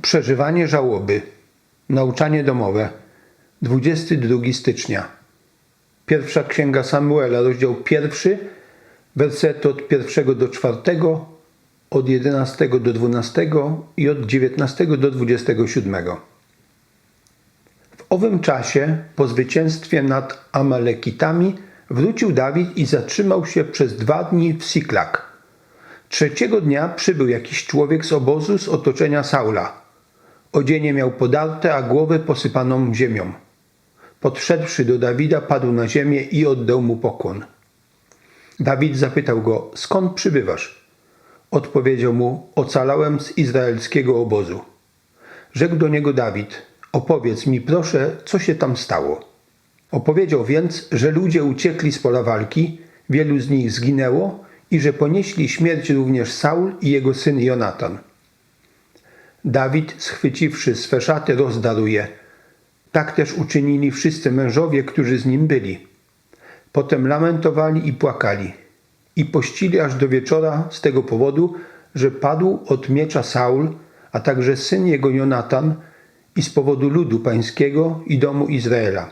Przeżywanie żałoby. Nauczanie domowe. 22 stycznia. Pierwsza księga Samuela, rozdział pierwszy, wersety od pierwszego do czwartego, od 11 do 12 i od 19 do 27. W owym czasie, po zwycięstwie nad Amalekitami, wrócił Dawid i zatrzymał się przez dwa dni w Siklak. Trzeciego dnia przybył jakiś człowiek z obozu z otoczenia Saula. Odzienie miał podarte, a głowę posypaną ziemią. Podszedłszy do Dawida, padł na ziemię i oddał mu pokłon. Dawid zapytał go, skąd przybywasz? Odpowiedział mu, ocalałem z izraelskiego obozu. Rzekł do niego Dawid, opowiedz mi proszę, co się tam stało. Opowiedział więc, że ludzie uciekli z pola walki, wielu z nich zginęło i że ponieśli śmierć również Saul i jego syn Jonatan. Dawid, schwyciwszy swe szaty, rozdarł je. Tak też uczynili wszyscy mężowie, którzy z nim byli. Potem lamentowali i płakali. I pościli aż do wieczora z tego powodu, że padł od miecza Saul, a także syn jego Jonatan i z powodu ludu pańskiego i domu Izraela.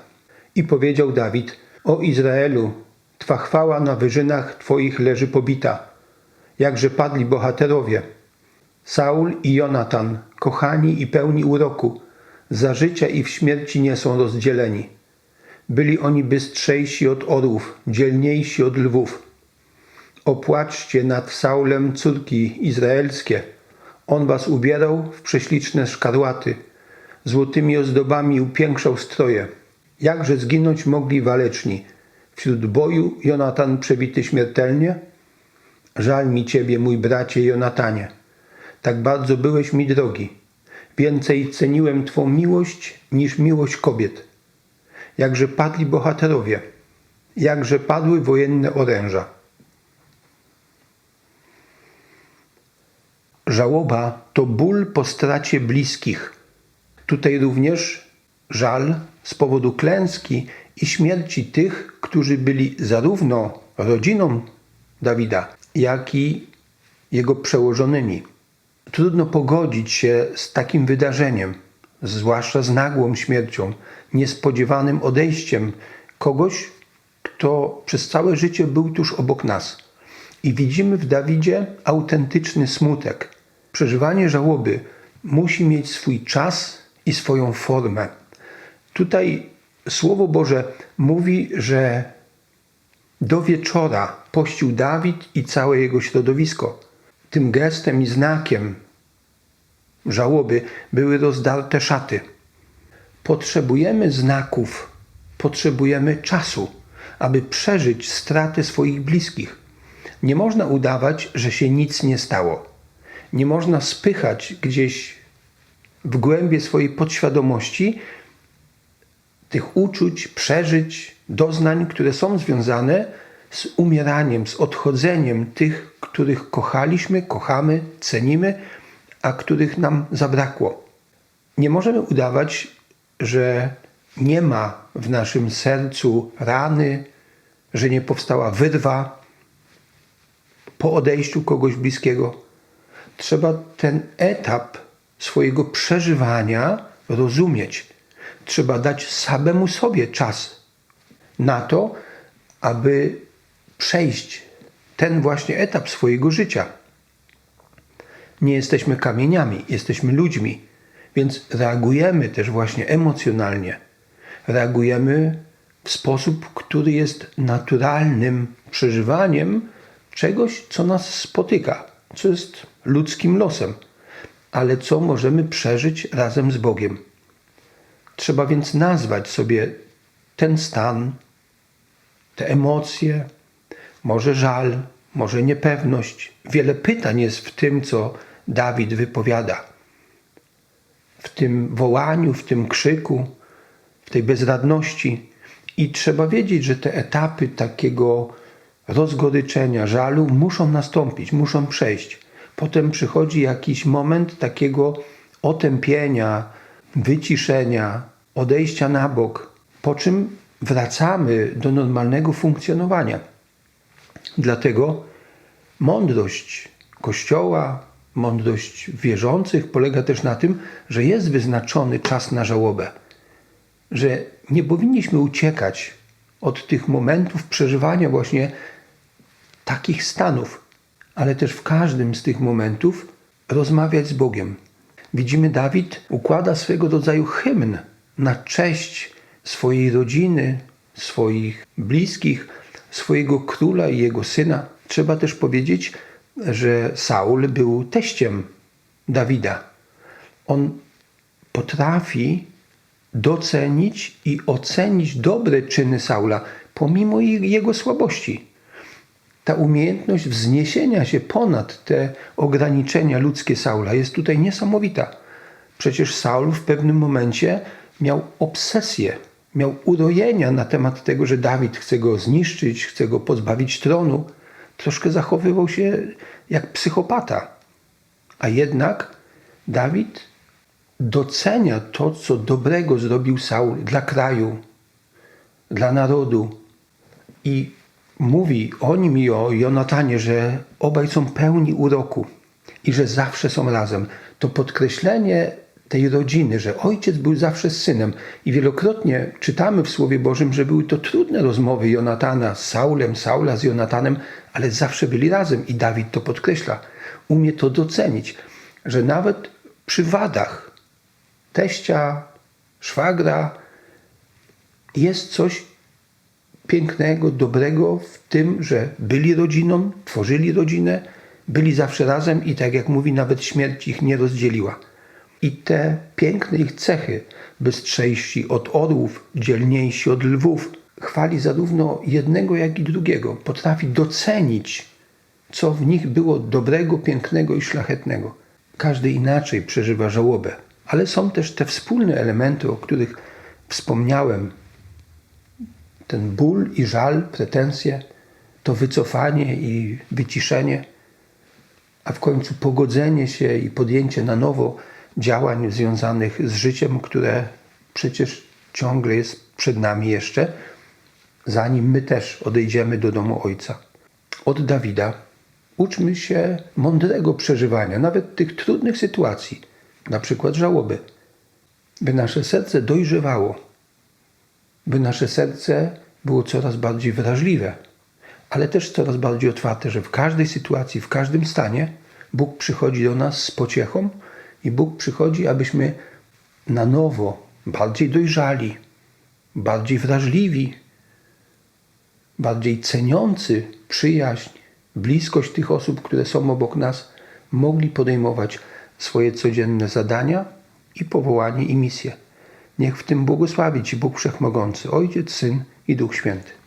I powiedział Dawid, o Izraelu, Twa chwała na wyżynach Twoich leży pobita, jakże padli bohaterowie. Saul i Jonatan, kochani i pełni uroku, za życia i w śmierci nie są rozdzieleni. Byli oni bystrzejsi od orłów, dzielniejsi od lwów. Opłaczcie nad Saulem córki izraelskie. On was ubierał w prześliczne szkarłaty, złotymi ozdobami upiększał stroje. Jakże zginąć mogli waleczni? Wśród boju Jonatan przebity śmiertelnie? Żal mi ciebie, mój bracie Jonatanie. Tak bardzo byłeś mi drogi. Więcej ceniłem twą miłość niż miłość kobiet. Jakże padli bohaterowie, jakże padły wojenne oręża. Żałoba to ból po stracie bliskich. Tutaj również żal z powodu klęski i śmierci tych, którzy byli zarówno rodziną Dawida, jak i jego przełożonymi. Trudno pogodzić się z takim wydarzeniem, zwłaszcza z nagłą śmiercią, niespodziewanym odejściem kogoś, kto przez całe życie był tuż obok nas. I widzimy w Dawidzie autentyczny smutek. Przeżywanie żałoby musi mieć swój czas i swoją formę. Tutaj Słowo Boże mówi, że do wieczora pościł Dawid i całe jego środowisko. Tym gestem i znakiem żałoby były rozdarte szaty. Potrzebujemy znaków, potrzebujemy czasu, aby przeżyć straty swoich bliskich. Nie można udawać, że się nic nie stało. Nie można spychać gdzieś w głębie swojej podświadomości tych uczuć, przeżyć, doznań, które są związane z umieraniem, z odchodzeniem tych, których kochaliśmy, kochamy, cenimy, a których nam zabrakło. Nie możemy udawać, że nie ma w naszym sercu rany, że nie powstała wyrwa po odejściu kogoś bliskiego. Trzeba ten etap swojego przeżywania rozumieć. Trzeba dać samemu sobie czas na to, aby przejść ten właśnie etap swojego życia. Nie jesteśmy kamieniami, jesteśmy ludźmi, więc reagujemy też właśnie emocjonalnie. Reagujemy w sposób, który jest naturalnym przeżywaniem czegoś, co nas spotyka, co jest ludzkim losem, ale co możemy przeżyć razem z Bogiem. Trzeba więc nazwać sobie ten stan, te emocje, może żal, może niepewność. Wiele pytań jest w tym, co Dawid wypowiada. W tym wołaniu, w tym krzyku, w tej bezradności. I trzeba wiedzieć, że te etapy takiego rozgoryczenia, żalu muszą nastąpić, muszą przejść. Potem przychodzi jakiś moment takiego otępienia, wyciszenia, odejścia na bok, po czym wracamy do normalnego funkcjonowania. Dlatego mądrość Kościoła, Mądrość wierzących polega też na tym, że jest wyznaczony czas na żałobę, że nie powinniśmy uciekać od tych momentów przeżywania właśnie takich stanów, ale też w każdym z tych momentów rozmawiać z Bogiem. Widzimy, Dawid układa swego rodzaju hymn na cześć swojej rodziny, swoich bliskich, swojego króla i jego syna. Trzeba też powiedzieć, że Saul był teściem Dawida. On potrafi docenić i ocenić dobre czyny Saula, pomimo jego słabości. Ta umiejętność wzniesienia się ponad te ograniczenia ludzkie Saula jest tutaj niesamowita. Przecież Saul w pewnym momencie miał obsesję, miał urojenia na temat tego, że Dawid chce go zniszczyć, chce go pozbawić tronu. Troszkę zachowywał się jak psychopata. A jednak Dawid docenia to, co dobrego zrobił Saul dla kraju, dla narodu. I mówi o nim i o Jonatanie, że obaj są pełni uroku i że zawsze są razem. To podkreślenie tej rodziny, że ojciec był zawsze z synem. I wielokrotnie czytamy w Słowie Bożym, że były to trudne rozmowy Jonatana z Saulem, Saula z Jonatanem, ale zawsze byli razem i Dawid to podkreśla. Umie to docenić, że nawet przy wadach teścia, szwagra jest coś pięknego, dobrego w tym, że byli rodziną, tworzyli rodzinę, byli zawsze razem i tak jak mówi, nawet śmierć ich nie rozdzieliła. I te piękne ich cechy, bystrzejsi od orłów, dzielniejsi od lwów, chwali zarówno jednego, jak i drugiego. Potrafi docenić, co w nich było dobrego, pięknego i szlachetnego. Każdy inaczej przeżywa żałobę, ale są też te wspólne elementy, o których wspomniałem, ten ból i żal, pretensje, to wycofanie i wyciszenie, a w końcu pogodzenie się i podjęcie na nowo działań związanych z życiem, które przecież ciągle jest przed nami jeszcze, zanim my też odejdziemy do domu Ojca. Od Dawida uczmy się mądrego przeżywania, nawet tych trudnych sytuacji, na przykład żałoby, by nasze serce dojrzewało by nasze serce było coraz bardziej wrażliwe, ale też coraz bardziej otwarte, że w każdej sytuacji, w każdym stanie Bóg przychodzi do nas z pociechą i Bóg przychodzi, abyśmy na nowo, bardziej dojrzali, bardziej wrażliwi, bardziej ceniący przyjaźń, bliskość tych osób, które są obok nas, mogli podejmować swoje codzienne zadania i powołanie i misję. Niech w tym błogosławi Ci Bóg Wszechmogący, Ojciec, Syn i Duch Święty.